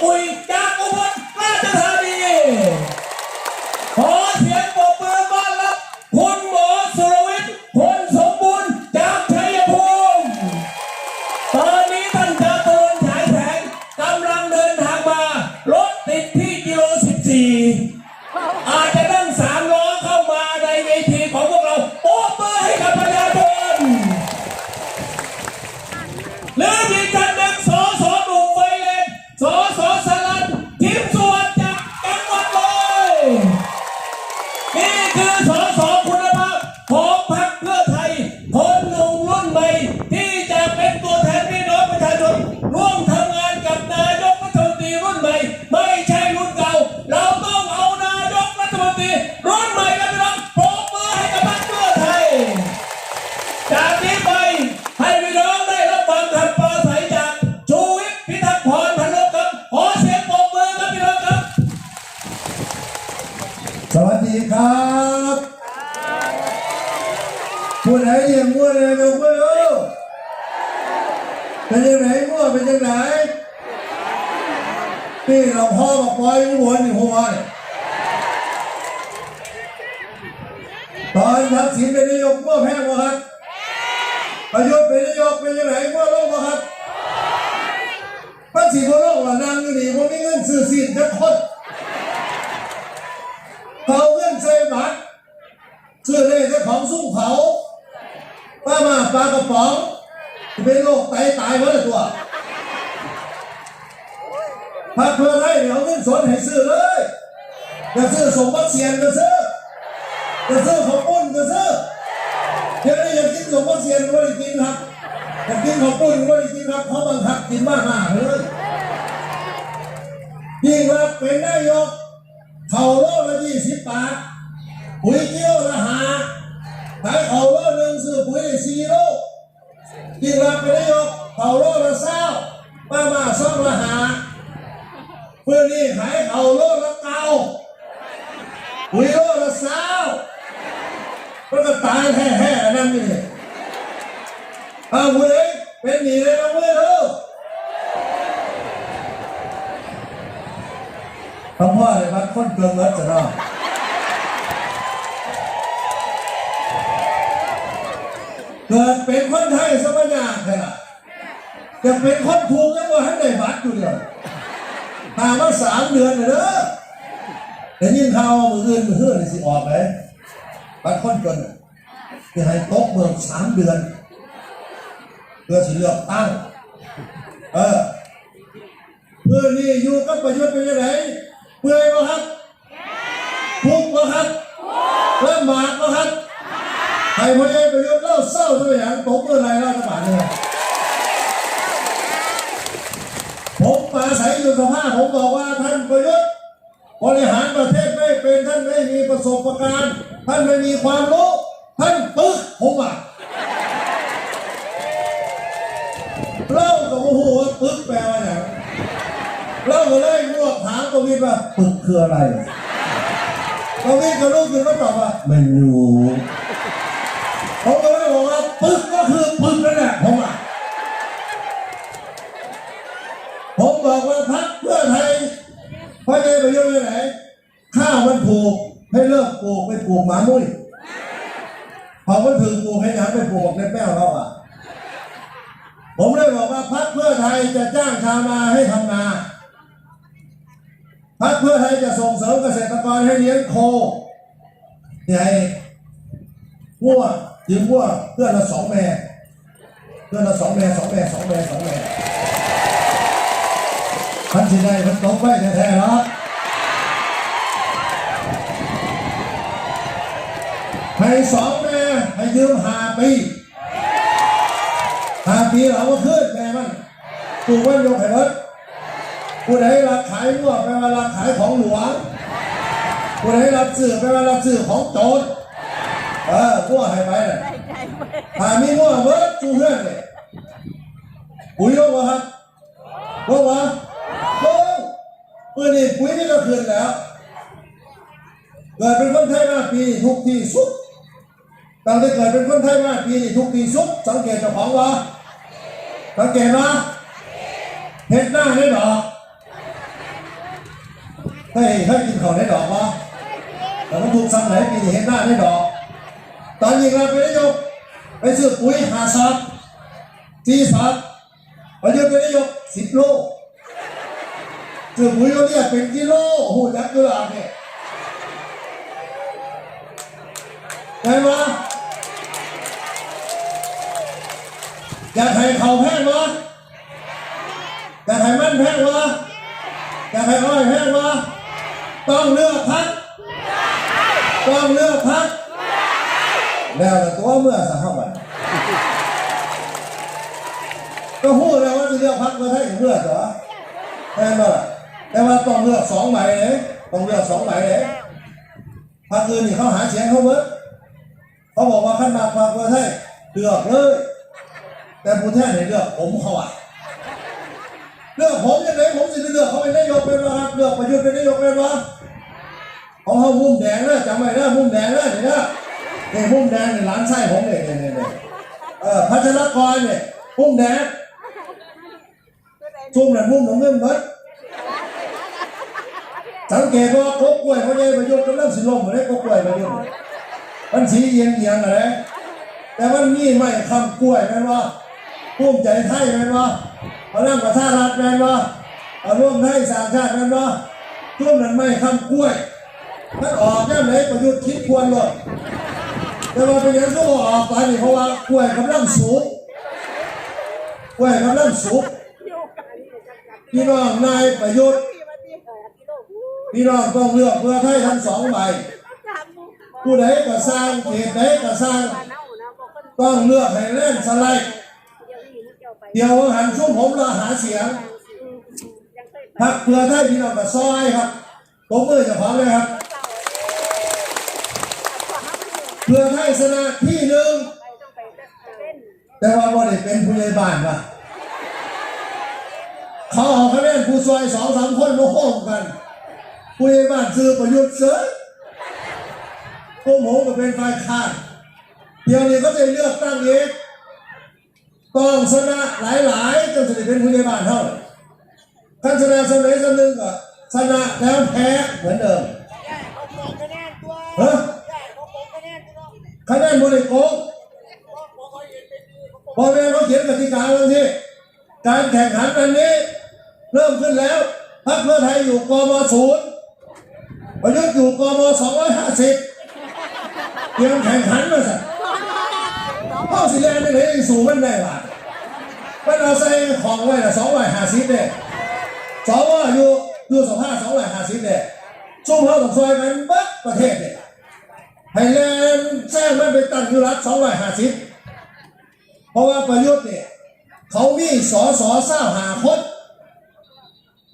คุ จากนี้ไปให้พี่น้องได้รับฟังคำปราศัยจากชูวิทย์พิทักษ์พรพันลบครับขอเสียงปรบมือครับพี่น้องครับ สวัสดีครับผู้ไหนเรียกมั่วเลยยกมือเอาเป็นยังไงมั่วเป็นยังไงนี่เราพ่อกับปอยหัวนี่หัวเนี่ยตอนทักษิณเป็นนายกมั่วแพ้บ่ครับ ประยุทธ์เป็นนายกเป็นยังไงมั่วลงบ่ครับมันสิบ่ลงว่านั่งอยู่นี่บ่มีเงินซื้อสินจักคนเขาเงินใส่บัตรซื้อเลยเจ้าของซุ้เขาป้ามาปลากระป๋องเป็นโรคไตตายหมดเลยตัวพักเพื่อให้เดี๋ยวเงินสดให้ซื้อเลยจะซื้อสมบัติเสียนก็ซื้อจะซื้อของ ดี๋ยวนี้อยากกินสมบัติเสียนก็ได้กินครับอยากกินของปุ้นก็ได้กินครับเขาบังคับกินมากมากเลยยิ่งรับเป็นนายกเขาโลละยี่สิบบาทปุ๋ยกิโลละหาขายเขาโลหนึ่งซื้อปุ๋ยสี่โลกินรับไปได้ยกเขาโลละเศร้าป้ามาซ่องละหาเพื่อนี่ขายเขาโลละเก้าปุ๋ยโลละเศร้ามันก็ตายแห่ๆนั่นนี่ เอาเว้ยเป็นหนีเลยนะเว้ยเด้อพระพ่อเลยมันคนเกินเงินจะเนาะเกิดเป็นคนไทยสมัยยากเลยล่ะจะเป็นคนถูกยังว่าให้ได้บัตรอยู่เดียวหามาสามเดือนเลยเด้อแต่ยินข่าวว่ามืออื่นมือเฮือนสิออกเลยบัตรคนจนจะให้ตกเมืองสามเดือน เพื่อสิเลือกตั้งเออเพื่อนี่อยู่กับประยุทธ์เป็นยังไงเปื่อยบ่ครับทุกข์บ่ครับลำบากบ่ครับให้พลเอกประยุทธ์เล่าเศร้าตัวอย่างตกเมื่อไรเล่าจะบาดเนี่ยผมปาศัยอยู่สภาพผมบอกว่าท่านประยุทธ์บริหารประเทศไม่เป็นท่านไม่มีประสบการณ์ ท่านไม่มีความรู้ท่านปึ๊กผมอะเล่ากับโอ้โหว่าปึ๊กแปลว่าอย่าง เราก็เลยง วกถามกวินว่าปึกคืออะไรกวินก็รู้คือก็ตอบว่าไม่รู้ผมก็เลยบอกว่าปึกก็คือปึกนั่นแหละผมอะผมบอกว่าพักเพื่อไทยพระเจ้าประยุทธ์ไปไหนข้าวมันผูกให้เลิกปลูกไปปลูกหมามุ้ยพอมันถึงปลูกให้หยังไปปลูกในแป้วเราอะ ผมเลยบอกว่าพักเพื่อไทยจะจ้างชาวนาให้ทำนา พรรคเพื่อไทยจะส่งเสริมเกษตรกรให้เลี้ยงโคใหญ่วัวยืมวัวเพื่อนละสองแม่เพื่อนละสองแม่สองแม่สองแม่สองแม่พันสิได้มันตกไปแท้ๆแล้วให้สองแม่ให้ยืมหาปีหาปีเราก็ขึ้นแม่มันถูกวันยกให้รถ ผู้ใดรับขายมั่วแปลว่ารับขายของหลวงผู้ใดรับซื้อแปลว่ารับซื้อของโจรเออมั่วให้ไปเลยถ้ามีมั่วเบิร์ดจูเพื่อนเลยปุ๋ยลงวะครับลงวะลงปืนนี่ปุ๋ยนี่ก็คืนแล้วเกิดเป็นคนไทยมาปีทุกทีสุดตั้งแต่เกิดเป็นคนไทยมาปีนี้ทุกทีสุดสังเกตเจ้าของวะสังเกตวะเห็ดหน้าได้ดอ เคยเคยกินข้าวในดอกปะแต่มันถูกสั่งไหนปีนี้เห็นหน้าในดอก ตอนยิงเราไปนายก ไปซื้อปุ๋ยหาซับจีซับปยุทธ์เป็นนายกสิบโลซื้อปุ๋ยเราเนี่ยเป็นกิโลโอ้โหยักษ์กุหลาบเนี่ยใช่ไหมอยากให้เขาแพงวะอยากให้มันแพงวะอยากให้อ้อยแพงวะ ต้องเลือกพักต้องเลือกพักแล้วแต่ตัวเมื่อสักเท่าไหร่ก็พูดแล้วว่าจะเลือกพักเพื่อให้เลือกเหรอแน่นอนแต่ว่าต้องเลือกสองใบเลยต้องเลือกสองใบเลยพักอื่นนี่เขาหาเสียงเขาเบิดเขาบอกว่าขั้นมาพักเพื่อให้เลือกเลย แต่ผู้แทนเนี่ยเลือกผมเขาอะ เลือกผมยังไงผมจะไปเลือกเขาเป็นนายกเป็นวะครับเลือกประยุทธ์เป็นนายกเป็นวะของเขามุมแดงนะจำไว้นะมุมแดงนะเดี๋ยนะนี่พุ่มแดงเนี่ยร้านไส้ผมเนี่ยเนี่ยเนี่ยเออพัชรกรเนี่ยพุ่มแดงชุ่มเนี่ยพุ่มของเงินเบิดสังเกตว่าโกกล้วยเขาใหญ่ประโยชน์กำลังสิลมเหมือนโกกล้วยประโยชน์มันสีเอียงเอียงอะไรแต่มันมีไม่คำกล้วยแม่นว่าพุ่มใจไทยแม่นว่า เอาร่างประชารัฐแมนว่าเอาร่วมไทยสร้างชาติแมนว่าชุ่มนั้นไม่คำกล้วยมันออกแค่ไหนประยุทธ์คิดควรเลยแต่ว่าเป็นอย่างที่บอกออกไปนี่เพราะว่ากล้วยกำลังสูงกล้วยกำลังสูงพี่น้องนายประยุทธ์พี่น้องต้องเลือกเพื่อให้ทั้งสองใบผู้ใดก็สร้างเขตใดก็สร้างต้องเลือกให้เล่นสไลด์ เดี๋ยวหันช่วงผมเราหาเสียงพักเพื่อให้พี่น้องกับซอยครับผมมือจะพร้อมเลยครับ เพื่อให้ชนะที่หนึ่งแต่ว่าบ่ได้เป็นผู้ใหญ่บ้านว่ะเขาออกคะแนนผู้ซอยสองสามคนมาโค้งกัน ผู้ใหญ่บ้านซื้อประยุทธ์เสยพวกผมก็เป็นฝ่ายค้านเดี๋ยวนี้ก็จะเลือกตั้งเอง ต้องชนะหลายๆจนจะได้เป็นผู้ใหญ่บ้านเท่านั้นท่านชนะสมัยสนึงก็ชนะแล้วแพ้เหมือนเดิมฮะคะแนนบริโภคพอแม่เขาเขียนกติกาแล้วที่การแข่งขันอันนี้ เริ่มขึ้นแล้วพรรคเพื่อไทยอยู่กมศูนย์ประยุทธ์อยู่กมสองร้อยห้าสิบเตรียมแข่งขันมาสิเข้าสิแลนด์ไม่ได้สูงมันได้ป่ะมั นเอาใส่ของไว้ละสองร้อยห้าสิบเนี่ยสวอยู่อยู่สภาสองร้อยห้าสิบเนี่ยซุ่มเขาต้องซอยกันเบิดประเทศเนี่ยไทยแลนด์แจ้งมันไปตั้งอยู่รัฐสองร้อยห้าสิบเพราะว่าประยุทธ์เนี่ยเขามีสอสอเศร้าหาคน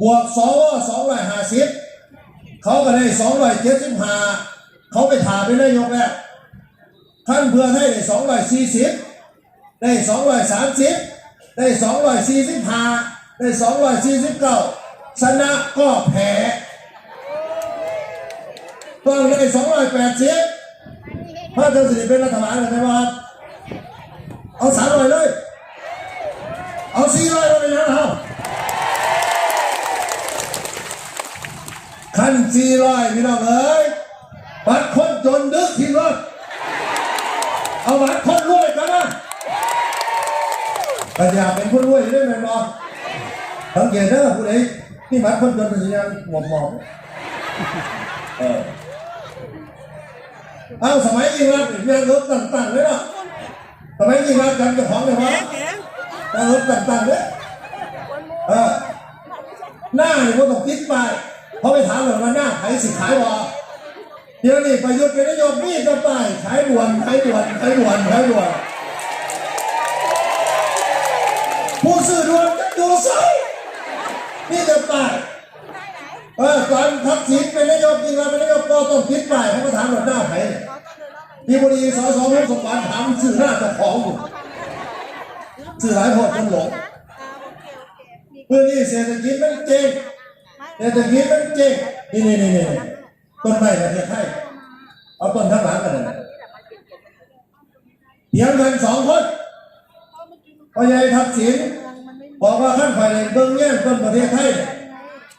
บวกสวสองร้อยห้าสิบเขาก็ได้สองร้อยเจ็ดสิบห้าเขาไปถาเป็นนายกแล้วท่านเพื่อให้ได้สองร้อยสี่สิบได้สองร้อยสามสิบ ได้สองร้อยสี่สิบห้าได้สองร้อยสี่สิบเก้าชนะก็แพ้ต้องได้สองร้อยแปดสิบถ้าเธอสิเป็นรัฐบาลเลยไหมว่าเอาสามร้อยเลย เอาสี่ร้อยเลยนะเอาขั้นสี่ร้อยพี่น้องเอ้ยบัตรคนจนดึกทิ้งรถเอาบัตรคนรวยกันนะ แต่อยาเป็นคนรวยได้ไหมบอสังเกตเด้อผู้ใดที่บัตรคนจนเป็นสัญญาณหัวหมองเออเอาสมัยยิงรักเนี่ยรถต่างๆเลยเนาะสมัยยิงรักกันกับของเลยวะรถต่างๆเลยเออหน้าเนี่ยก็ต้องคิดไปเพราะไปถามเลยว่าหน้าขายสิขายวะเดี๋ยวนี้ประยุทธ์เป็นนายกมีจะไปขายด่วนขายด่วนขายด่วนขายด่วน ผู้ซื้อดวนจะดูใส่นี่จะไปเออตอนทักษิณเป็นนายกจริงเราเป็นนายกก็ต้องคิดไปเขาก็ถามว่าหน้าใครเนี่ยมีบดีสอสอรุ่งสมบัติถามสื่อหน้าเจ้าของอยู่สื่อหลายคนคนหลงเพื่อนี่เศรษฐกิจมันเจ๊งเศรษฐกิจมันเจ๊งนี่นี่นี่นี่ต้นไม้ประเทศไทยเอาต้นทั้งหลังกันเลยเถียงกันสองคน พ่อใหญ่ทักษิณบอกว่าขั้นฝ่ายเบิ้งแย่งต้นประเทศไทย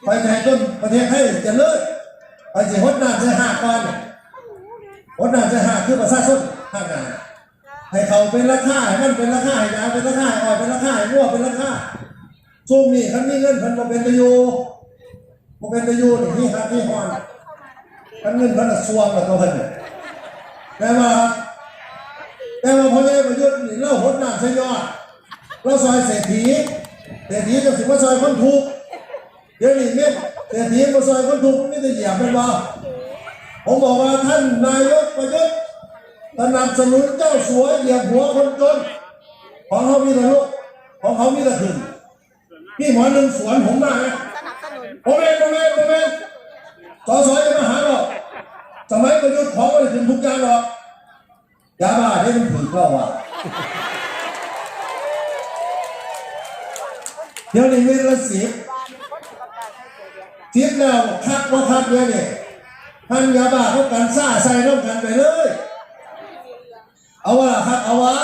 ไปไทยต้นประเทศให้เจะเลิศไปสิฮดน้ำใส่ห้าก้อนฮดน้ำใส่ห้าคือประชาชนห้างานให้เขาเป็นราคาให้มันเป็นราคาให้ยาเป็นราคาให้อ้อยเป็นราคาให้มั่วเป็นราคาซุ่มนี่คันนี้เงินพันมาเป็นตะโยูมาเป็นตะโยูนี่นี่ครับนี่ฮอนคันเงินพันน่ะซวงกับตัวพันแต่ว่าแต่ว่าพอได้ประโยุทธ์นี่เล่าฮดน้ำใส่ยอด เราซอยเศรษฐีเศรษฐีจะสิว่าซอยคนทุกข์เดี๋ยวนี้เนี่ยเศรษฐีมาซอยคนทุกข์ไม่ได้เหยียบเป็นว่าผมบอกว่าท่านนายกประยุทธ์สนับสนุนเจ้าสัวเหยียบหัวคนจนของเขามีแต่ลูกของเขามีแต่ขึ้นพี่หมอหนึ่งสวนผมมาไหมสนับสนุนผมเองผมเองผมเองสอสอจะมาหาหรอกสมัยประยุทธ์ของมันถึงทุกอย่างหรอกยาบ้าได้มันถึงเข้าว่ะ เดี๋ยวนี้เวลาสิบทิพแล้วคักว่าคักเนี่ยเนี่ยท่านยาบ้าเขากันซ่าใส่น้ำกันไปเลย เอาวะครับเอาวะ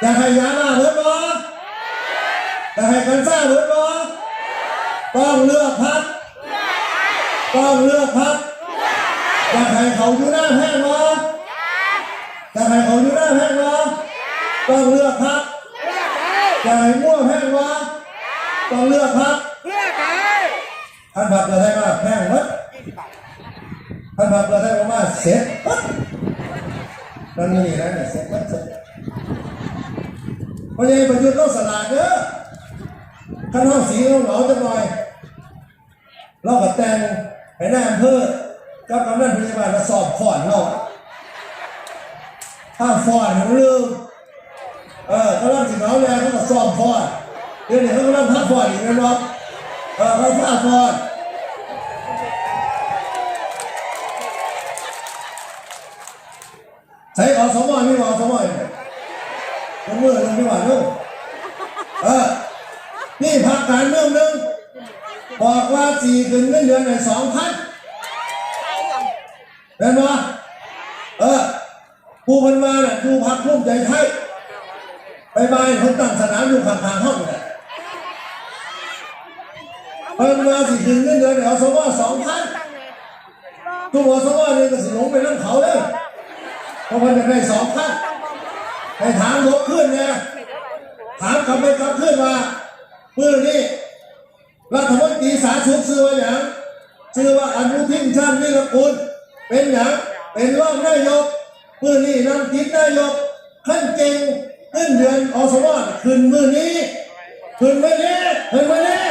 อยากให้ยาบ้าเบิดบ่อยากให้กันซ่าเบิดบ่ต้องเลือกพักต้องเลือกพักอยากให้เขาอยู่หน้าแพงบ่อยากให้เขาอยู่หน้าแพงบ่ต้องเลือกพัก อยากให้มั่วแพงบ่ต้องเลือกพักท่านผักเกลือไทยมาแพงวัดท่านผักเกลือไทยมาเสร็จวัดนั่นนี่นะเนี่ยเสร็จวัดเสร็จเพราะยังประยุทธ์เราสลาดเด้อข้างนอกสีเราเหลาจังหน่อยเราก็แต่งให้หน้าอำเภอกับกำนันพยาบาลมาสอบขอนเราถ้าฟอนมันลืม เออกำลังสิเขาแล้วเขาก็สอบฟอนเดี๋ยวนี้เขากำลังพักฟอนอีกแล้วเนาะเออเขาฝากก่อนใช้อสมอไม่อสมออยู่ผมมือลงไม่หวานลูกเออนี่พักการเมืองหนึ่งบอกว่าสี่ขึ้นเงินเดือนในสองพันเป็นปะเออผู้พันมาน่ะดูพักภูมิใจไทย ไปบายเขาตั้งสนามอยู่ข้างๆห้องเนี่ยเพิ่มมาสิถึงเงินเดือนเอาสมว่าสองพันตัวสว่าเนี่ยก็สิลงไปนั่งเขาเลยเพราะมันจะได้สองพันให้ถามลบขึ้นเนี่ยถามกลับไปกลับขึ้นมาเมื่อนี้รัฐมนตรีสาธารณสุขชื่อว่าอย่างชื่อว่าอนุทินชาญวิรกุลเป็นอย่างเป็นรองนายกเมื่อนี้นำติดนายกขั้นเก่ง งินเดือนอสมขึ้นมื่อนี้ขึ้นมื่อนี้ขึ้นมื่อนี้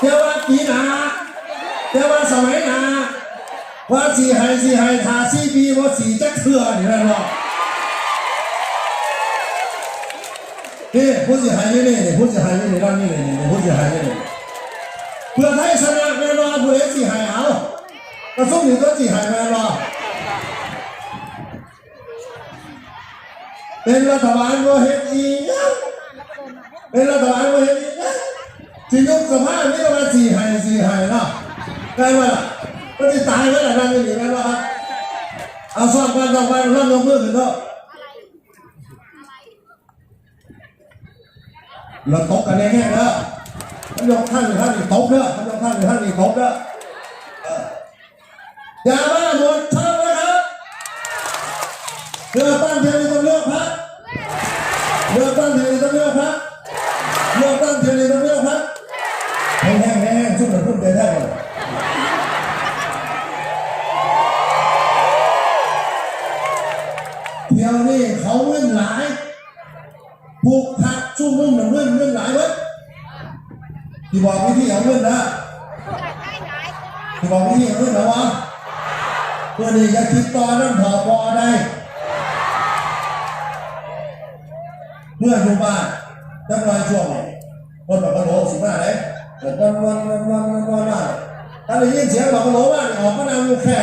เดี๋ยวาปีหนาเดี๋ยวาสมัยหนาว่าสีไห้สีไห้ทาสีปีว่าสีจักเถื่อนี่แหละเนาะนี่ผู้สีไห้นี่นี่ผู้สีไห้นี่ด้านนี้นี่นี่ผู้สีไห้นี่เพื่อไทยชนะแน่นอนผู้เอกสีไห้เอากระทรวงนี้ก็สีไห้แน่นอน เป็นรัฐบาลว่าเฮ็ดอีหยังเป็นรัฐบาลว่าเห็นอย่างนี้ที่ยุคสภาพนี่มาสี่หายสี่หายนะได้ไหมล่ะก็จะตายไหมล่ะนั่นนี่ได้ไหมครับเอาสองพันสองพันร่ำลงมือถึงเนาะเราตกกันแน่ๆนาะมันยกท่านหรือท่านนี่ตกเนาะมันยกท่านหรือท่านนี่ตกเนาะอย่ามา เที่ยวนี่เขาเงินหลายผูกผักชุ่มนุ่มหนึ่งเงินเงินหลายเว้ยที่บอกวิธีเอาเงินนะที่บอกวิธีเอาเงินนะวะเพื่อนี่จะคิดต่อนั่นพอพอได้เมื่ออยู่บ้านจังหวะช่วงนี้คนบอกกระโหลกสิมาเลยเกิดวันวันวันวันวันวันถ้าได้ยินเสียงบอกกระโหลกว่าออกมานั่งอยู่แค่